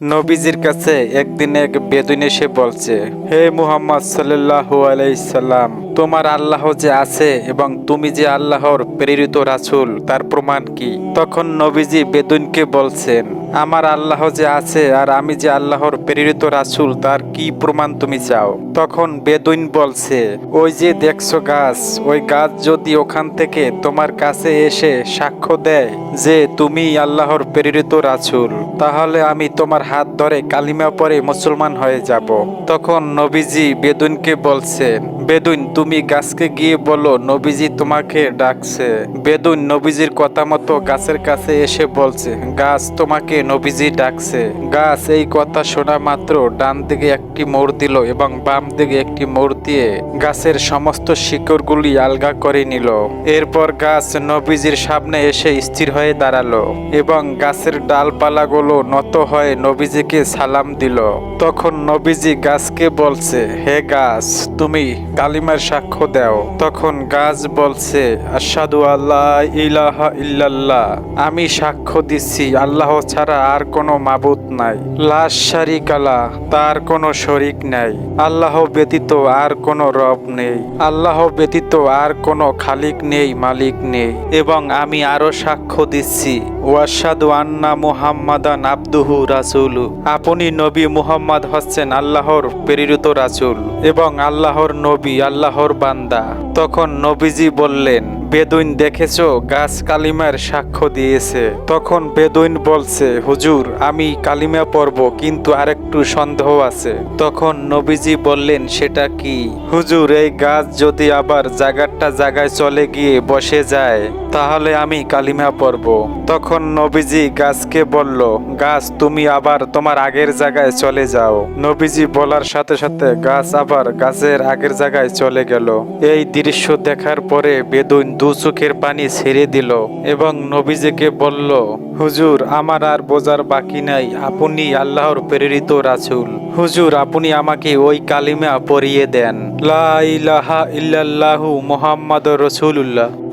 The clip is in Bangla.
নবীজির কাছে একদিন এক বেদুইন এসে বলছে হে মুহাম্মদ সাল্লাহ আলাইসাল্লাম তোমার আল্লাহ যে আছে এবং তুমি যে আল্লাহর প্রেরিত রাসূল, তার প্রমাণ কি? তখন নবীজি বেদুনকে বলছেন, আমার আল্লাহ যে আছে আর আমি যে আল্লাহর প্রেরিত রাসূল, তার কি প্রমাণ তুমি চাও? তখন বেদুইন বলছে, ওই যে দেখছ গাছ, ওই গাছ যদি ওখান থেকে তোমার কাছে এসে সাক্ষ্য দেয় যে তুমি আল্লাহর প্রেরিত রাসূল, তাহলে আমি তোমার হাত ধরে কালিমা পরে মুসলমান হয়ে যাব। তখন নবীজি বেদুইনকে বলছেন, বেদুইন, তুমি গাছকে গিয়ে বলো, নবীজি তোমাকে ডাকছে। বেদুইন নবীজির কথা মতো গাছের কাছে এসে বলছে, গাছ তোমাকে নবীজি ডাকছে। গাছ এই কথা শোনা মাত্র ডান দিকে একটি মোড় দিল এবং বাম দিকে একটি মোড় দিয়ে গাছের সমস্ত শিকড়গুলি আলগা করে নিল। এরপর গাছ নবীজির সামনে এসে স্থির হয়ে দাঁড়াল এবং গাছের ডালপালাগুলো নত হয়ে নবীজিকে সালাম দিল। তখন নবীজি গাছকে বলছে, হে গাছ, তুমি কালিমার সাক্ষ্য দাও। তখন গাছ বলছে আসাদু আল্লাহ ইলাহা ইল্লাল্লাহ। আমি সাক্ষ্য দিচ্ছি, আল্লাহ ছাড়া আর কোনো মাবুত নাই। লাশ শারিক আলা তার কোনো শরিক নাই। আল্লাহ ব্যতীত আর কোনো রব নেই। আল্লাহ ব্যতীত আর কোনো খালিক নেই, মালিক নেই। এবং আমি আরও সাক্ষ্য দিচ্ছি ওয়াসাদু আন্না মুহাম্মাদান আব্দুহু রাসুলু। আপনি নবী মুহাম্মদ হচ্ছেন আল্লাহর প্রেরিত রাসূল। এবং আল্লাহর নবী আল্লাহর বান্দা। তখন নবীজি বললেন বেদুইন দেখেছ, গাছ কালিমার সাক্ষ্য দিয়েছে। তখন বেদুইন বলছে, হুজুর, আমি কালিমা পড়ব, কিন্তু আরেকটু সন্দেহ আছে। তখন নবীজি বললেন, সেটা কি? হুজুর, এই গাছ যদি আবার জায়গাটা জায়গায় চলে গিয়ে বসে যায়, তাহলে আমি কালিমা পড়ব। তখন নবীজি গাছকে বলল, গাছ, তুমি আবার তোমার আগের জায়গায় চলে যাও। নবীজি বলার সাথে সাথে গাছ আবার গাছের আগের জায়গায় চলে গেল। এই দৃশ্য দেখার পরে বেদুইন দু চোখের পানি ছেড়ে দিল এবং নবীজিকে বলল, হুজুর, আমার আর বোঝার বাকি নাই। আপনি আল্লাহর প্রেরিত রাসুল। হুজুর, আপনি আমাকে ওই কালিমা পরিয়ে দেন। লা ইলাহা ইল্লাল্লাহু রসুল্লাহ রাসূলুল্লাহ।